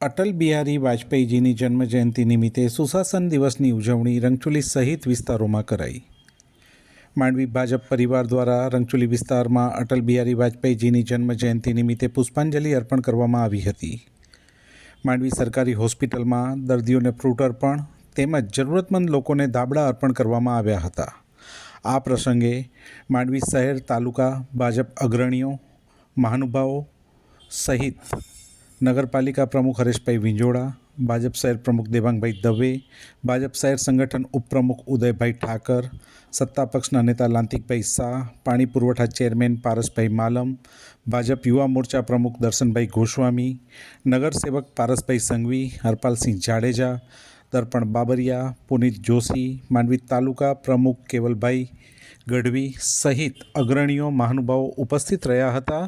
અટલ બિહારી વાજપેયીજીની જન્મજયંતિ નિમિત્તે સુશાસન દિવસની ઉજવણી રંગચુલી સહિત વિસ્તારોમાં કરાઈ. માંડવી ભાજપ પરિવાર દ્વારા રંગચુલી વિસ્તારમાં અટલ બિહારી વાજપેયીજીની જન્મજયંતિ નિમિત્તે પુષ્પાંજલિ અર્પણ કરવામાં આવી હતી. માંડવી સરકારી હોસ્પિટલમાં દર્દીઓને ફ્રૂટ અર્પણ તેમજ જરૂરતમંદ લોકોને દાબડા અર્પણ કરવામાં આવ્યા હતા. આ પ્રસંગે માંડવી શહેર તાલુકા ભાજપ અગ્રણીઓ, મહાનુભાવો સહિત નગરપાલિકા પ્રમુખ હરેશભાઈ વિંજોડા, ભાજપ શહેર પ્રમુખ દેવાંગભાઈ દવે, ભાજપ શહેર સંગઠન ઉપપ્રમુખ ઉદયભાઈ ઠાકર, સત્તા પક્ષના નેતા લાંતિકભાઈ શાહ, પાણી પુરવઠા ચેરમેન પારસભાઈ માલમ, ભાજપ યુવા મોરચા પ્રમુખ દર્શનભાઈ ગોસ્વામી નગરસેવક પારસભાઈ સંઘવી, હરપાલસિંહ જાડેજા, દર્પણ બાબરિયા, પુનિત જોશી, માંડવી તાલુકા પ્રમુખ કેવલભાઈ ગઢવી સહિત અગ્રણીઓ, મહાનુભાવો ઉપસ્થિત રહ્યા હતા.